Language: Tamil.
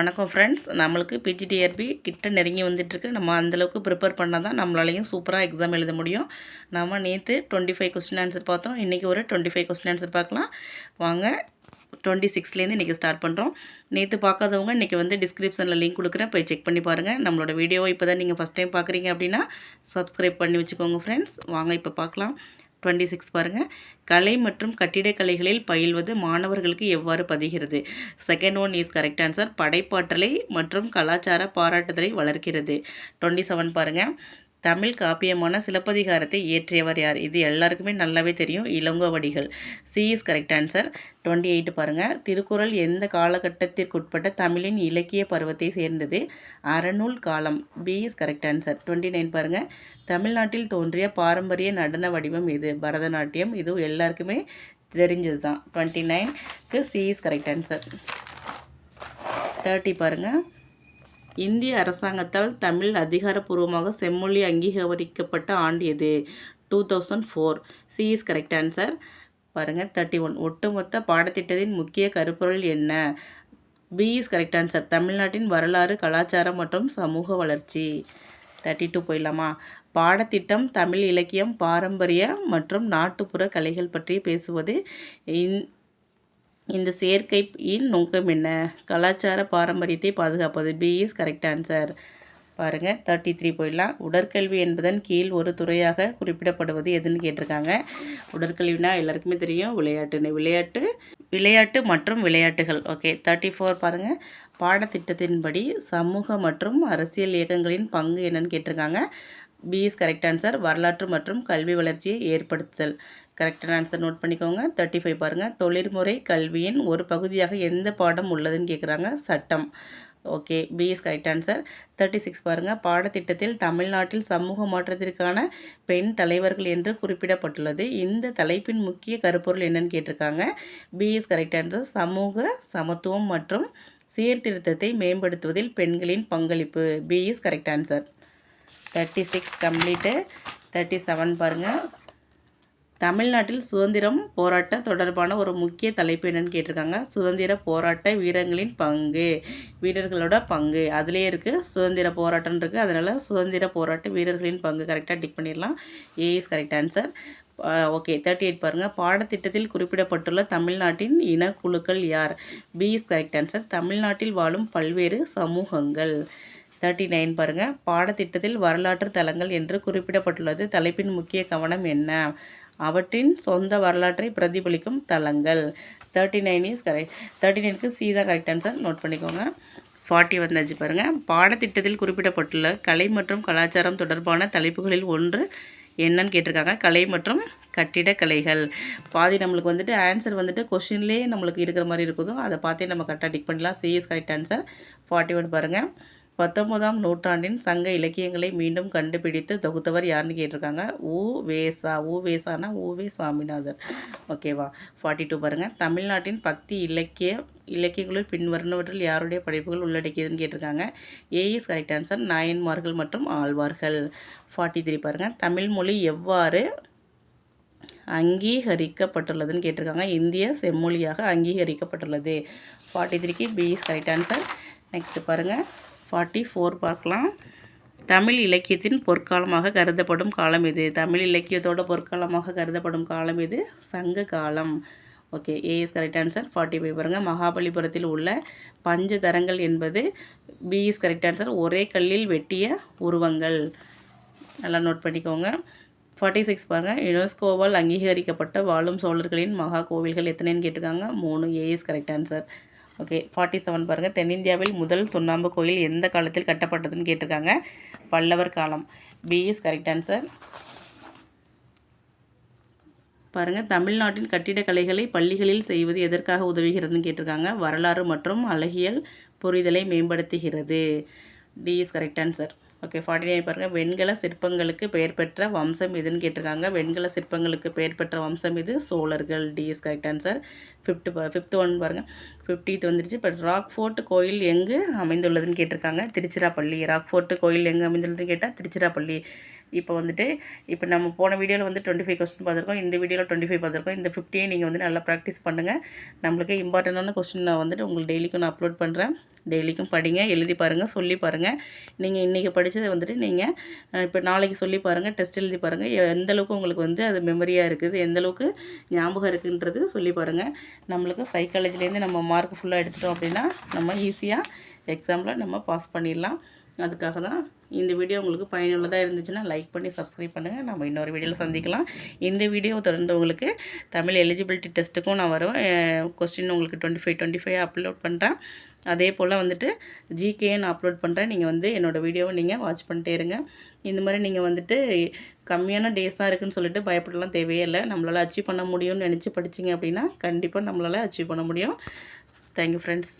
வணக்கம் ஃப்ரெண்ட்ஸ் நம்மளுக்கு பிஜிடிஆர்பி கிட்ட நெருங்கி வந்துட்டுருக்கு. நம்ம அந்தளவுக்கு ப்ரிப்பேர் பண்ணால் தான் நம்மளாலையும் சூப்பராக எக்ஸாம் எழுத முடியும். நம்ம நேற்று டுவெண்ட்டி ஃபைவ் கொஸ்டின் ஆன்சர் பார்த்தோம். இன்றைக்கி ஒரு டுவெண்ட்டி ஃபைவ் கொஸ்டின் ஆன்சர் பார்க்கலாம். வாங்க டுவெண்ட்டி சிக்ஸ்லேருந்து இன்றைக்கி ஸ்டார்ட் பண்ணுறோம் நேற்று பார்க்காதவங்க இன்றைக்கி வந்து டிஸ்கிரிப்ஷனில் லிங்க் கொடுக்குறேன். போய் செக் பண்ணி பாருங்கள் நம்மளோட வீடியோவை இப்போ தான் நீங்கள் ஃபஸ்ட் டைம் பார்க்குறீங்க அப்படின்னா சப்ஸ்கிரைப் பண்ணி வச்சுக்கோங்க ஃப்ரெண்ட்ஸ் வாங்க இப்போ பார்க்கலாம். டுவெண்ட்டி சிக்ஸ் பாருங்கள் கலை மற்றும் கட்டிடக்கலைகளில் பயில்வது மாணவர்களுக்கு எவ்வாறு பதிகிறது? Second one is correct answer படைப்பாற்றலை மற்றும் கலாச்சார பாராட்டுதலை வளர்க்கிறது. டுவெண்ட்டி செவன் பாருங்கள் தமிழ் காப்பியமான சிலப்பதிகாரத்தை இயற்றியவர் யார்? இது எல்லாருக்குமே நல்லாவே தெரியும். Ilangovadigal C is correct answer twenty eight பாருங்கள் திருக்குறள் எந்த காலகட்டத்திற்குட்பட்ட தமிழின் இலக்கிய பருவத்தை சேர்ந்தது? அறநூல் காலம். B is correct answer twenty nine பாருங்கள் தமிழ்நாட்டில் தோன்றிய பாரம்பரிய நடன வடிவம் இது பரதநாட்டியம். இது எல்லாருக்குமே தெரிஞ்சது தான் twenty நைன்க்கு C is correct answer thirty பாருங்கள் இந்திய அரசாங்கத்தால் தமிழ் அதிகாரப்பூர்வமாக செம்மொழி அங்கீகரிக்கப்பட்ட ஆண்டு எது? Two thousand four C is correct answer பாருங்கள் தேர்ட்டி ஒன் ஒட்டுமொத்த பாடத்திட்டத்தின் முக்கிய கருப்பொருள் என்ன? பி இஸ் கரெக்ட் ஆன்சர் தமிழ்நாட்டின் வரலாறு கலாச்சாரம் மற்றும் சமூக வளர்ச்சி. தேர்ட்டி டூ போயிடலாமா? பாடத்திட்டம் தமிழ் இலக்கியம் பாரம்பரிய மற்றும் நாட்டுப்புற கலைகள் பற்றி பேசுவது இந்த சேர்க்கையின் நோக்கம் என்ன? கலாச்சார பாரம்பரியத்தை பாதுகாப்பது. பி இஸ் கரெக்ட் ஆன்சர் பாருங்கள் தேர்ட்டி த்ரீ போயிடலாம். உடற்கல்வி என்பதன் கீழ் ஒரு துறையாக குறிப்பிடப்படுவது எதுன்னு கேட்டிருக்காங்க. உடற்கல்வினா எல்லாருக்குமே தெரியும். விளையாட்டுன்னு விளையாட்டு விளையாட்டு மற்றும் விளையாட்டுகள். ஓகே தேர்ட்டி ஃபோர் பாருங்கள் பாடத்திட்டத்தின்படி சமூக மற்றும் அரசியல் இயக்கங்களின் பங்கு என்னன்னு கேட்டிருக்காங்க. பி இஸ் கரெக்ட் ஆன்சர் வரலாற்று மற்றும் கல்வி வளர்ச்சியை ஏற்படுத்துதல். கரெக்டான ஆன்சர் நோட் பண்ணிக்கோங்க. தேர்ட்டி ஃபைவ் பாருங்கள் தொழில்முறை கல்வியின் ஒரு பகுதியாக எந்த பாடம் உள்ளதுன்னு கேட்குறாங்க சட்டம். Okay B is correct answer thirty six பாருங்கள் பாடத்திட்டத்தில் தமிழ்நாட்டில் சமூக மாற்றத்திற்கான பெண் தலைவர்கள் என்று குறிப்பிடப்பட்டுள்ளது. இந்த தலைப்பின் முக்கிய கருப்பொருள் என்னன்னு கேட்டிருக்காங்க. பி இஸ் கரெக்ட் ஆன்சர் சமூக சமத்துவம் மற்றும் சீர்திருத்தத்தை மேம்படுத்துவதில் பெண்களின் பங்களிப்பு. B is correct answer thirty six complete thirty seven பாருங்கள் தமிழ்நாட்டில் சுதந்திரம் போராட்ட தொடர்பான ஒரு முக்கிய தலைப்பு என்னென்னு கேட்டிருக்காங்க. சுதந்திர போராட்ட வீரர்களின் பங்கு வீரர்களோட பங்கு. அதிலே இருக்குது சுதந்திர போராட்டம்னு இருக்குது அதனால் சுதந்திர போராட்ட வீரர்களின் பங்கு கரெக்டாக டிக் பண்ணிடலாம். A is correct answer okay thirty eight பாருங்கள் பாடத்திட்டத்தில் குறிப்பிடப்பட்டுள்ள தமிழ்நாட்டின் இனக்குழுக்கள் யார்? பி இஸ் கரெக்ட் ஆன்சர் தமிழ்நாட்டில் வாழும் பல்வேறு சமூகங்கள். தேர்ட்டி நைன் பாருங்கள் பாடத்திட்டத்தில் வரலாற்று தலங்கள் என்று குறிப்பிடப்பட்டுள்ளது. தலைப்பின் முக்கிய கவனம் என்ன? அவற்றின் சொந்த வரலாற்றை பிரதிபலிக்கும் தலங்கள். Thirty nine is correct thirty நைனுக்கு சி தான் கரெக்ட் ஆன்சர் நோட் பண்ணிக்கோங்க. ஃபார்ட்டி வந்தாச்சு பாருங்கள் பாடத்திட்டத்தில் குறிப்பிடப்பட்டுள்ள கலை மற்றும் கலாச்சாரம் தொடர்பான தலைப்புகளில் ஒன்று என்னன்னு கேட்டிருக்காங்க. கலை மற்றும் கட்டிடக்கலைகள். பாதி நம்மளுக்கு வந்துட்டு ஆன்சர் வந்துட்டு கொஷின்லேயே நம்மளுக்கு இருக்கிற மாதிரி இருக்குதோ அதை பார்த்தே நம்ம கரெக்டாக டிக் பண்ணலாம் C is correct answer forty one பாருங்கள் பத்தொன்பதாம் நூற்றாண்டின் சங்க இலக்கியங்களை மீண்டும் கண்டுபிடித்து தொகுத்தவர் யாருன்னு கேட்டிருக்காங்க? ஊ வேசா ஊ வேசானா ஊவே சாமிநாதர். ஓகேவா ஃபார்ட்டி டூ பாருங்கள் தமிழ்நாட்டின் பக்தி இலக்கிய இலக்கியங்களில் பின்வருணவற்றில் யாருடைய படைப்புகள் உள்ளடக்கியதுன்னு கேட்டிருக்காங்க? ஏஇஸ் கரெக்ட் ஆன்சர் நாயன்மார்கள் மற்றும் ஆழ்வார்கள். ஃபார்ட்டி த்ரீ பாருங்கள் தமிழ்மொழி எவ்வாறு அங்கீகரிக்கப்பட்டுள்ளதுன்னு கேட்டிருக்காங்க? இந்திய செம்மொழியாக அங்கீகரிக்கப்பட்டுள்ளது. ஃபார்ட்டி த்ரீக்கு B. Is correct answer next பாருங்கள் ஃபார்ட்டி ஃபோர் பார்க்கலாம். தமிழ் இலக்கியத்தின் பொற்காலமாக கருதப்படும் காலம் இது தமிழ் இலக்கியத்தோட பொற்காலமாக கருதப்படும் காலம் இது சங்க காலம். Okay A is correct answer forty five பாருங்கள் மகாபலிபுரத்தில் உள்ள பஞ்சதரங்கள் என்பது பிஇஸ் கரெக்ட் ஆன்சர் ஒரே கல்லில் வெட்டிய உருவங்கள். நல்லா நோட் பண்ணிக்கோங்க. ஃபார்ட்டி சிக்ஸ் பாருங்கள் யுனெஸ்கோவால் அங்கீகரிக்கப்பட்ட வாழும் சோழர்களின் மகா கோவில்கள் எத்தனைன்னு கேட்டிருக்காங்க? மூணு. A is correct answer okay forty seven பாருங்கள் தென்னிந்தியாவில் முதல் சுண்ணாம்பு கோயில் எந்த காலத்தில் கட்டப்பட்டதுன்னு கேட்டிருக்காங்க. பல்லவர் காலம். பி இஸ் கரெக்ட் ஆன்சர் பாருங்கள் தமிழ்நாட்டின் கட்டிடக்கலைகளை பள்ளிகளில் செய்வது எதற்காக உதவுகிறதுன்னு கேட்டிருக்காங்க. வரலாறு மற்றும் அழகியல் புரிதலை மேம்படுத்துகிறது. D is correct answer okay forty nine பாருங்கள் வெண்கல சிற்பங்களுக்கு பெயர் பெற்ற வம்சம் எதுன்னு கேட்டிருக்காங்க. வெண்கல சிற்பங்களுக்கு பெயர் பெற்ற வம்சம் இது சோழர்கள். D is correct answer fifth fifth one பாருங்கள் ஃபிஃப்டித் வந்துருச்சு. இப்போ ராக் ஃபோர்ட் கோயில் எங்கு அமைந்துள்ளதுன்னு கேட்டிருக்காங்க. திருச்சிராப்பள்ளி. ராக் ஃபோர்ட் கோயில் எங்கே அமைந்துள்ளதுன்னு கேட்டால் திருச்சிராப்பள்ளி. இப்போ வந்துட்டு இப்போ நம்ம போன வீடியோவில் வந்து டுவெண்ட்டி ஃபைவ் கொஸ்டின் பார்த்துருக்கோம். இந்த வீடியோவில் டுவெண்ட்டி ஃபைவ் பார்த்துருக்கோம். இந்த ஃபிஃப்டியை நீங்கள் வந்து நல்லா ப்ராக்டிஸ் பண்ணுங்கள் நம்மளுக்கு இம்பார்ட்டண்டான கொஸ்டின் நான் வந்துட்டு உங்களுக்கு டெய்லிக்கும் நான் அப்லோட் பண்ணுறேன் டெய்லிக்கும் படிங்க எழுதி பாருங்கள் சொல்லி பாருங்கள் நீங்கள் இன்றைக்கி படித்ததை வந்துட்டு நீங்கள் இப்போ நாளைக்கு சொல்லி பாருங்கள் டெஸ்ட் எழுதி பாருங்கள் எந்தளவுக்கு உங்களுக்கு வந்து அது மெமரியாக இருக்குது எந்தளவுக்கு ஞாபகம் இருக்குன்றது சொல்லி பாருங்கள் நம்மளுக்கு சைக்காலஜிலேருந்து நம்ம மார்க் ஃபுல்லாக எடுத்துட்டோம் அப்படின்னா நம்ம ஈஸியாக எக்ஸாமில் நம்ம பாஸ் பண்ணிடலாம். அதுக்காக தான் இந்த வீடியோ உங்களுக்கு பயனுள்ளதாக இருந்துச்சுன்னா லைக் பண்ணி சப்ஸ்கிரைப் பண்ணுங்கள் நம்ம இன்னொரு வீடியோவில் சந்திக்கலாம். இந்த வீடியோ தொடர்ந்து உங்களுக்கு தமிழ் எலிஜிபிலிட்டி டெஸ்ட்டுக்கும் நான் வருவேன் கொஸ்டின் உங்களுக்கு twenty five twenty five upload பண்ணுறேன் அதே போல் வந்துட்டு ஜிகே நான் அப்லோட் பண்ணுறேன் நீங்கள் வந்து என்னோடய வீடியோவை நீங்கள் வாட்ச் பண்ணிட்டே இருங்க. இந்த மாதிரி நீங்கள் வந்துட்டு கம்மியான டேஸ் தான் இருக்குன்னு சொல்லிட்டு பயப்படலாம் தேவையே இல்லை. நம்மளால் அச்சீவ் பண்ண முடியும்னு நினச்சி படிச்சிங்க அப்படின்னா கண்டிப்பாக நம்மளால் அச்சீவ் பண்ண முடியும். Thank you friends